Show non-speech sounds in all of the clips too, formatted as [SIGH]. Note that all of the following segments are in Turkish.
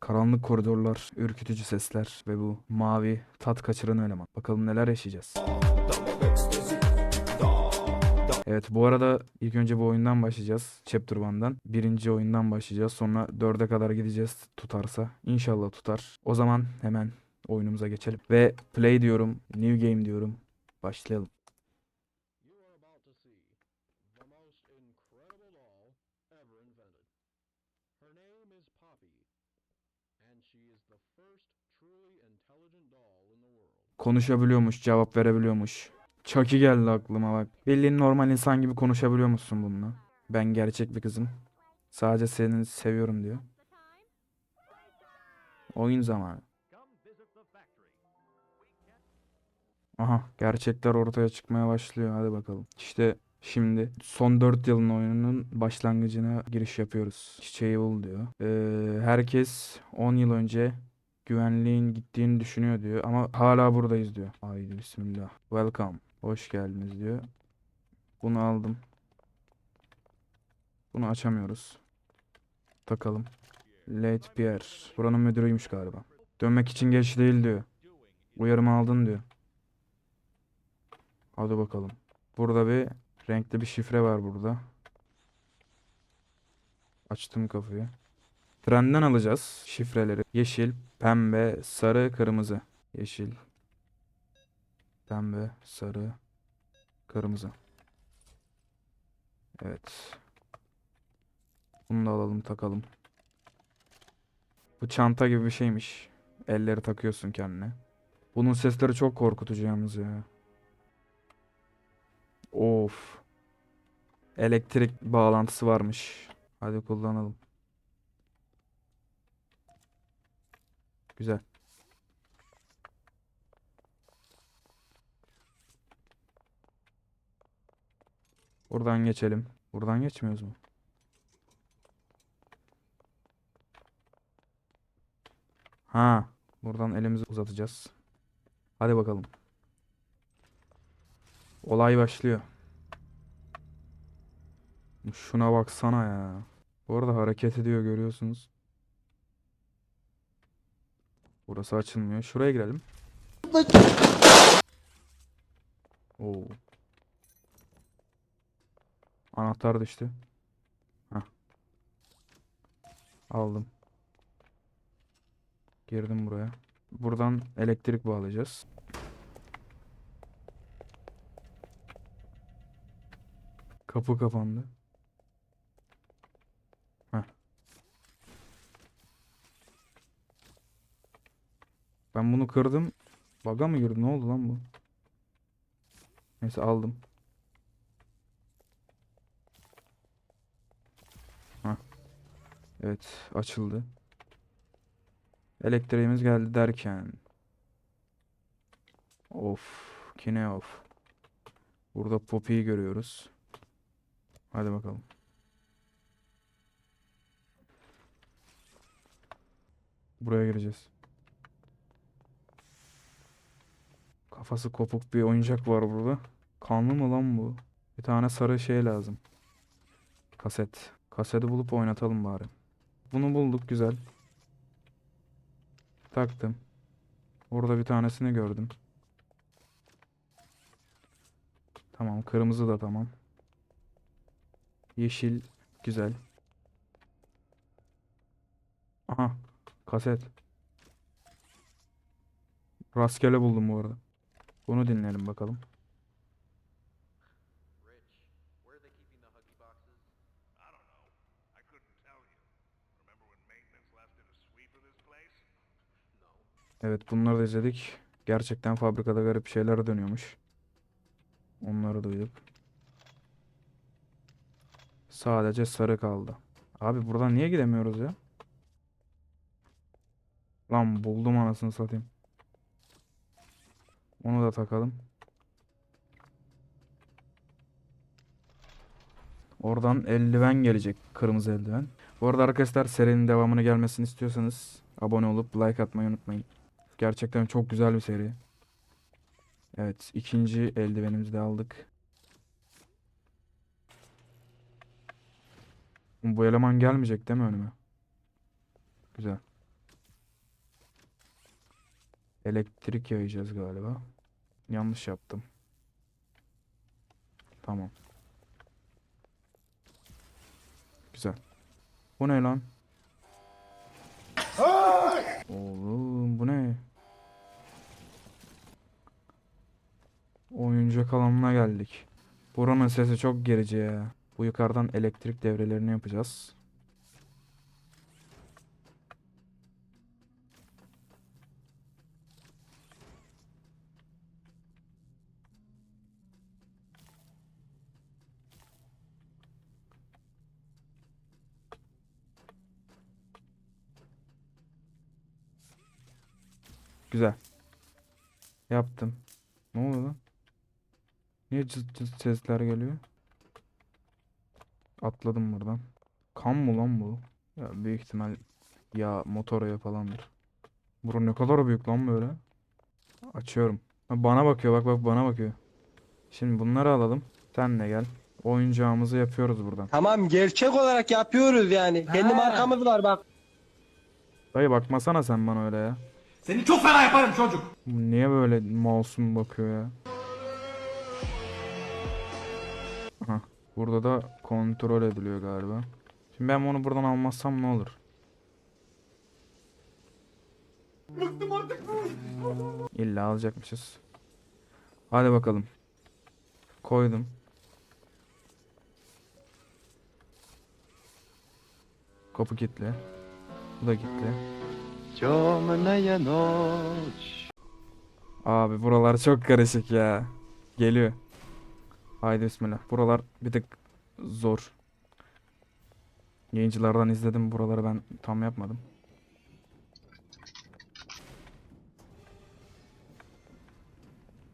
Karanlık koridorlar, ürkütücü sesler ve bu mavi tat kaçıran eleman. Bakalım neler yaşayacağız. Evet bu arada ilk önce bu oyundan başlayacağız. Chapter 1'dan. Birinci oyundan başlayacağız. Sonra 4'e kadar gideceğiz tutarsa. İnşallah tutar. O zaman hemen oyunumuza geçelim. Ve play diyorum. New game diyorum. Başlayalım. Konuşabiliyormuş, cevap verebiliyormuş. Chucky geldi aklıma bak. Bildiğin normal insan gibi konuşabiliyor musun bununla? Ben gerçek bir kızım. Sadece seni seviyorum diyor. Oyun zamanı. Aha gerçekler ortaya çıkmaya başlıyor. Hadi bakalım. İşte şimdi son 4 yılın oyununun başlangıcına giriş yapıyoruz. Çiçeği bul diyor. Ee, herkes 10 yıl önce güvenliğin gittiğini düşünüyor diyor. Ama hala buradayız diyor. Haydi bismillah. Welcome. Hoş geldiniz diyor. Bunu aldım. Bunu açamıyoruz. Takalım. Late Pierre. Buranın müdürüymüş galiba. Dönmek için geç değil diyor. Uyarımı aldın diyor. Hadi bakalım. Burada bir renkli bir şifre var burada. Açtım kapıyı. Trenden alacağız şifreleri. Yeşil, pembe, sarı, kırmızı. Yeşil, pembe, sarı, kırmızı. Evet. Bunu da alalım takalım. Bu çanta gibi bir şeymiş. Elleri takıyorsun kendine. Bunun sesleri çok korkutucu yalnız ya. Of. Elektrik bağlantısı varmış. Hadi kullanalım. Güzel. Buradan geçelim. Buradan geçmiyoruz mu? Ha, buradan elimizi uzatacağız. Hadi bakalım. Olay başlıyor. Şuna baksana ya. Bu arada hareket ediyor görüyorsunuz. Burası açılmıyor. Şuraya girelim. Oo. Anahtar düştü. Hah. Aldım. Girdim buraya. Buradan elektrik bağlayacağız. Kapı kapandı. Ben bunu kırdım. Baga mı girdi? Ne oldu lan bu? Neyse aldım. Heh. Evet açıldı. Elektriğimiz geldi derken. Of. Kine of. Burada Poppy'yi görüyoruz. Hadi bakalım. Buraya gireceğiz. Kafası kopuk bir oyuncak var burada. Kanlı mı lan bu? Bir tane sarı şey lazım. Kaset. Kaseti bulup oynatalım bari. Bunu bulduk güzel. Taktım. Orada bir tanesini gördüm. Tamam, kırmızı da tamam. Yeşil güzel. Aha, kaset. Rastgele buldum bu arada. Bunu dinleyelim bakalım. Evet, bunları da izledik. Gerçekten fabrikada garip şeyler dönüyormuş. Onları duyduk. Sadece sarı kaldı. Abi buradan niye gidemiyoruz ya? Lan buldum anasını satayım. Onu da takalım. Oradan eldiven gelecek. Kırmızı eldiven. Bu arada arkadaşlar serinin devamını gelmesini istiyorsanız abone olup like atmayı unutmayın. Gerçekten çok güzel bir seri. Evet, ikinci eldivenimizi de aldık. Bu eleman gelmeyecek değil mi önüme? Güzel. Elektrik yayacağız galiba. Yanlış yaptım. Tamam. Güzel. Bu ne lan? Oğlum bu ne? Oyuncak alanına geldik. Buranın sesi çok gerici ya. Bu yukarıdan elektrik devrelerini yapacağız. Güzel. Yaptım. Ne oluyor lan? Niye cıt cıt sesler geliyor? Atladım buradan. Kan mı lan bu? Ya büyük ihtimal ya motor yağı falandır. Bura ne kadar büyük lan böyle. Açıyorum. Bana bakıyor bak bak bana bakıyor. Şimdi bunları alalım. Sen de gel. Oyuncağımızı yapıyoruz buradan. Tamam gerçek olarak yapıyoruz yani. Kendi markamız var bak. Dayı bakmasana sen bana öyle ya. Seni çok fena yaparım çocuk. Niye böyle masum bakıyor ya? Aha. Burada da kontrol ediliyor galiba. Şimdi ben bunu buradan almazsam ne olur? Bıktım artık İlla alacakmışız. Hadi bakalım. Koydum. Kapı kilitli. Bu da kilitli. Abi buralar çok karışık ya. Geliyor. Haydi bismillah. Buralar bir tık zor. Yayıncılardan izledim. Buraları ben tam yapmadım.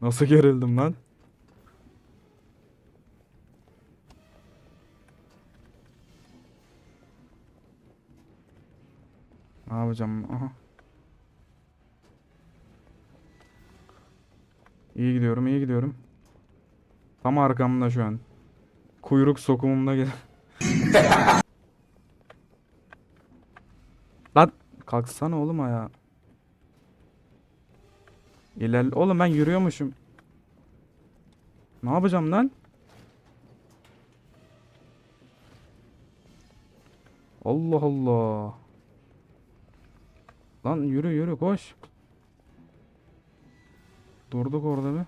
Nasıl gerildim lan? Ne yapacağım? Aha. İyi gidiyorum, iyi gidiyorum. Tam arkamda şu an. Kuyruk sokumumda. [LAUGHS] Lan kalksana oğlum ayağa. İlerle. Oğlum ben yürüyormuşum. Ne yapacağım lan? Allah Allah. Lan yürü yürü koş. Durduk orada bir.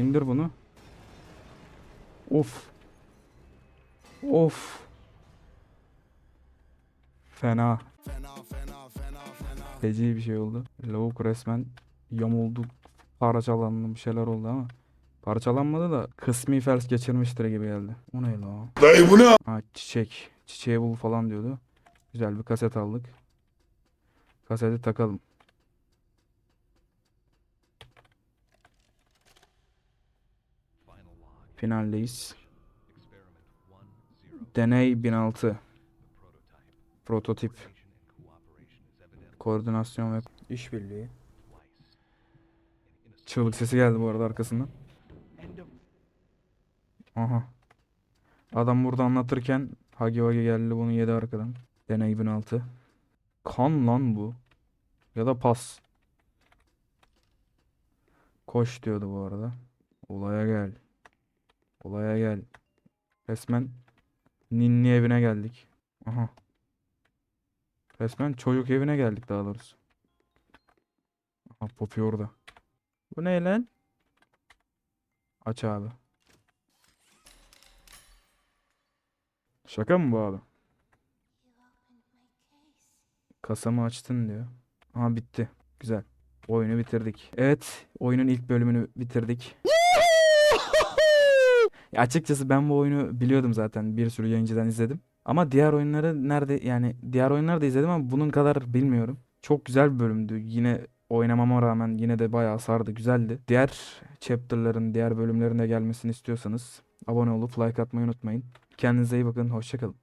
İndir bunu. Of. Of. Fena. Feci bir şey oldu. Lavuk resmen yamuldu. Parçalandı bir şeyler oldu ama. Parçalanmadı da kısmi felç geçirmiştir gibi geldi. O ne la? Dayı bu ne? Ha çiçek. Çiçeği bul falan diyordu. Güzel bir kaset aldık. Kaseti takalım. Finaldeyiz. Deney 1006. Prototip. Koordinasyon ve işbirliği. Çığlık sesi geldi bu arada arkasından. Aha. Adam burada anlatırken Hagi Wagi geldi bunu yedi arkadan. Deney 1006. Kan lan bu. Ya da pas. Koş diyordu bu arada. Olaya gel. Olaya gel. Resmen ninni evine geldik. Aha. Resmen çocuk evine geldik daha doğrusu. Aha Poppy orada. Bu ne lan? Aç abi. Şaka mı bu abi? Kasamı açtın diyor. Aha bitti. Güzel. Oyunu bitirdik. Evet, oyunun ilk bölümünü bitirdik. Ya açıkçası ben bu oyunu biliyordum zaten. Bir sürü yayıncıdan izledim. Ama diğer oyunları nerede yani diğer oyunları da izledim ama bunun kadar bilmiyorum. Çok güzel bir bölümdü. Yine oynamama rağmen yine de bayağı sardı, güzeldi. Diğer chapter'ların, diğer bölümlerine gelmesini istiyorsanız abone olup like atmayı unutmayın. Kendinize iyi bakın, hoşça kalın.